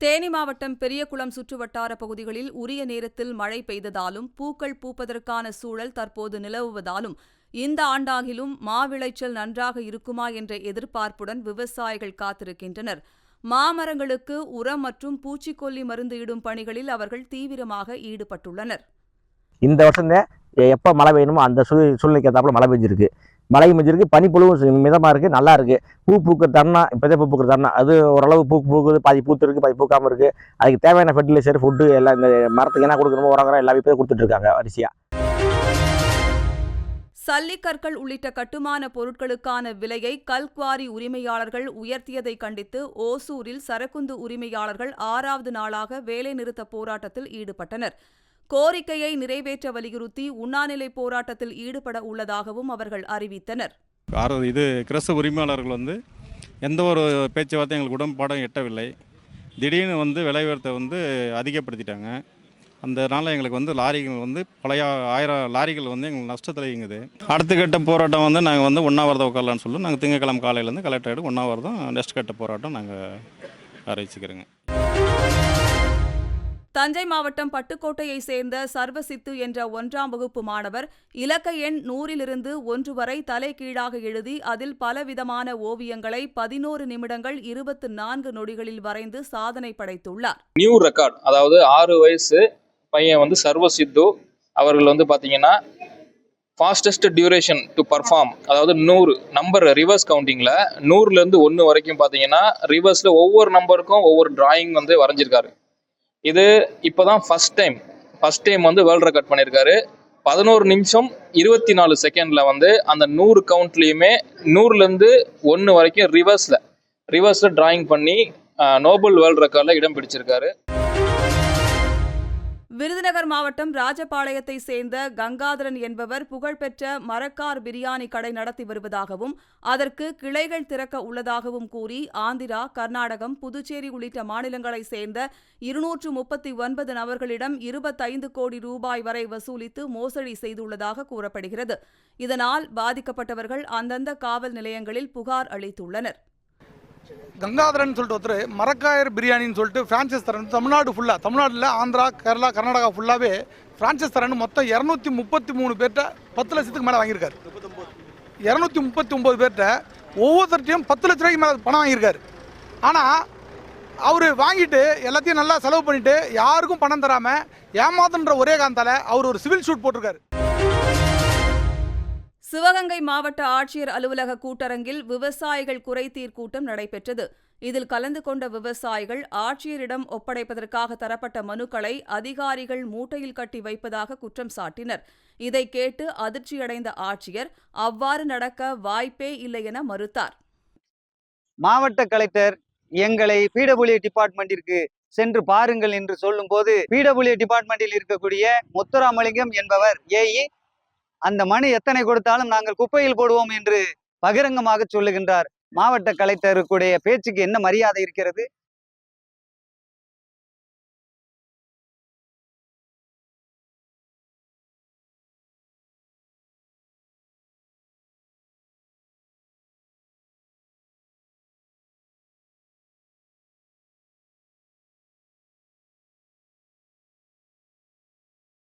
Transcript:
தேனி மாவட்டம் பெரியகுளம் சுற்றுவட்டார பகுதிகளில் உரிய நேரத்தில் மழை பெய்ததாலும் பூக்கள் பூப்பதற்கான சூழல் தற்போது நிலவுவதாலும் இந்த ஆண்டாகிலும் மாவிளைச்சல் நன்றாக இருக்குமா என்ற எதிர்பார்ப்புடன் விவசாயிகள் காத்திருக்கின்றனர். மாமரங்களுக்கு உரம் மற்றும் பூச்சிக்கொல்லி மருந்து இடும் பணிகளில் அவர்கள் தீவிரமாக ஈடுபட்டுள்ளனர். இந்த வருஷம் எப்போ மழை பெய்யணுமோ அந்த சூழ்நிலைக்கு ஏற்றாப்புல மழை பெஞ்சிருக்கு. மழையும் பெஞ்சிருக்கு பனிப்பொழுவும் மிதமாக இருக்குது நல்லா இருக்குது பூ பூக்கிற தருணம் இப்போதே பூ பூக்கிற தருணம். அது ஓரளவு பூ பூக்குது பாதி பூத்துருக்கு பாதி பூக்காமல் இருக்குது அதுக்கு தேவையான ஃபெர்டிலைசர் ஃபுட்டு எல்லாம் இந்த மரத்துக்கு என்ன கொடுக்கணுமோ உரங்கிற எல்லாமே இப்போ கொடுத்துட்ருக்காங்க வரிசையாக சல்லிக்கற்கள் உள்ளிட்ட கட்டுமான பொருட்களுக்கான விலையை கல்குவாரி உரிமையாளர்கள் உயர்த்தியதை கண்டித்து ஓசூரில் சரக்குந்து உரிமையாளர்கள் ஆறாவது நாளாக வேலைநிறுத்த போராட்டத்தில் ஈடுபட்டனர். கோரிக்கையை நிறைவேற்ற வலியுறுத்தி உண்ணாநிலை போராட்டத்தில் ஈடுபட உள்ளதாகவும் அவர்கள் அறிவித்தனர். இது கிறிஸ்தவ உரிமையாளர்கள் வந்து எந்த ஒரு பேச்சுவார்த்தை எங்களுக்கு உடன்பாடம் எட்டவில்லை. திடீர்னு வந்து விலை உயர்த்தை வந்து அதிகப்படுத்திட்டாங்க. அந்தனால எங்களுக்கு வந்து லாரிகள் வந்து பழைய ஆயிரம் லாரிகள் வந்து எங்களுக்கு நஷ்டத்தில் இயங்குது. அடுத்த கட்ட போராட்டம் வந்து நாங்கள் வந்து உண்ணாவிரதம் உட்காரலான்னு சொல்லி நாங்கள் திங்கக்கிழமை காலையிலேருந்து கலெக்டரேட் உண்ணாவிரதம் நெக்ஸ்ட் கட்ட போராட்டம் நாங்கள் அறிவிச்சுக்கிறோங்க. தஞ்சை மாவட்டம் பட்டுக்கோட்டையை சேர்ந்த சர்வசித்து என்ற ஒன்றாம் வகுப்பு மாணவர் இலக்க எண் நூறிலிருந்து ஒன்று வரை தலைகீழாக எழுதி அதில் பலவிதமான ஓவியங்களை பதினோரு நிமிடங்கள் இருபத்து நான்கு நொடிகளில் வரைந்து சாதனை படைத்துள்ளார். நியூ ரெக்கார்ட் அதாவது ஆறு வயசு பையன் வந்து சர்வசித்து அவர்கள் வந்து பார்த்தீங்கன்னா ஃபாஸ்டஸ்ட் டியூரேஷன் டு பர்ஃபார்ம் அதாவது நூறு நம்பர் ரிவர்ஸ் கவுண்டிங்கில் நூறுலேருந்து ஒன்று வரைக்கும் பார்த்தீங்கன்னா ரிவர்ஸில் ஒவ்வொரு நம்பருக்கும் ஒவ்வொரு டிராயிங் வந்து வரைஞ்சிருக்காரு. இது இப்போ தான் டைம் ஃபஸ்ட் டைம் வந்து வேர்ல்ட் ரெக்கார்ட் பண்ணியிருக்காரு பதினோரு நிமிஷம் இருபத்தி நாலு செகண்டில் வந்து அந்த நூறு கவுண்ட்லேயுமே நூறுலேருந்து ஒன்று வரைக்கும் ரிவர்ஸில் ரிவர்ஸில் டிராயிங் பண்ணி நோபல் வேர்ல்ட் ரெக்கார்டில் இடம் பிடிச்சிருக்காரு. விருதுநகர் மாவட்டம் ராஜபாளையத்தை சேர்ந்த கங்காதரன் என்பவர் புகழ்பெற்ற மரக்கார் பிரியாணி கடை நடத்தி வருவதாகவும் அதற்கு கிளைகள் திறக்க உள்ளதாகவும் கூறி ஆந்திரா கர்நாடகம் புதுச்சேரி உள்ளிட்ட மாநிலங்களைச் சேர்ந்த இருநூற்று முப்பத்தி ஒன்பது நபர்களிடம் இருபத்தைந்து கோடி ரூபாய் வரை வசூலித்து மோசடி செய்துள்ளதாக கூறப்படுகிறது. இதனால் பாதிக்கப்பட்டவர்கள் அந்தந்த காவல் நிலையங்களில் புகார் அளித்துள்ளனர். கங்காதரன் சொல்லிட்டு ஒருத்தர் மரக்காயர் பிரியாணின்னு சொல்லிட்டு ஃப்ரான்ச்சைஸ் தரன் தமிழ்நாடு ஃபுல்லாக தமிழ்நாட்டில் ஆந்திரா கேரளா கர்நாடகா ஃபுல்லாகவே ஃப்ரான்ச்சைஸ் தரன் மொத்தம் இரநூத்தி முப்பத்தி மூணு பேர்கிட்ட பத்து லட்சத்துக்கு மேலே வாங்கியிருக்காரு. இரநூத்தி முப்பத்தி ஒம்பது பேர்கிட்ட ஒவ்வொருத்தர்ட்டையும் பத்து லட்ச ரூபாய்க்கு மேலே பணம் வாங்கியிருக்காரு. ஆனால் அவர் வாங்கிட்டு எல்லாத்தையும் நல்லா செலவு பண்ணிட்டு யாருக்கும் பணம் தராமல் ஏமாத்துன்ற ஒரே காரணத்தால் அவர் ஒரு சிவில் ஷூட் போட்டிருக்காரு. சிவகங்கை மாவட்ட ஆட்சியர் அலுவலக கூட்டரங்கில் விவசாயிகள் குறைதீர் கூட்டம் நடைபெற்றது. இதில் கலந்து கொண்ட விவசாயிகள் ஆட்சியரிடம் ஒப்படைப்பதற்காக தரப்பட்ட மனுக்களை அதிகாரிகள் மூட்டையில் கட்டி வைப்பதாக குற்றம் சாட்டினர். இதை கேட்டு அதிர்ச்சியடைந்த ஆட்சியர் அவ்வாறு நடக்க வாய்ப்பே இல்லை என மறுத்தார். மாவட்ட கலெக்டர் எங்களை பிடபிள்யூ டிபார்ட்மெண்டிற்கு சென்று பாருங்கள் என்று சொல்லும் போது பிடபிள்யூ டிபார்ட்மெண்டில் இருக்கக்கூடிய முத்துராமலிங்கம் என்பவர் ஏஇ அந்த மனு எத்தனை கொடுத்தாலும் நாங்கள் குப்பையில் போடுவோம் என்று பகிரங்கமாக சொல்லுகின்றார். மாவட்ட கலெக்டருக்குடைய பேச்சுக்கு என்ன மரியாதை இருக்கிறது?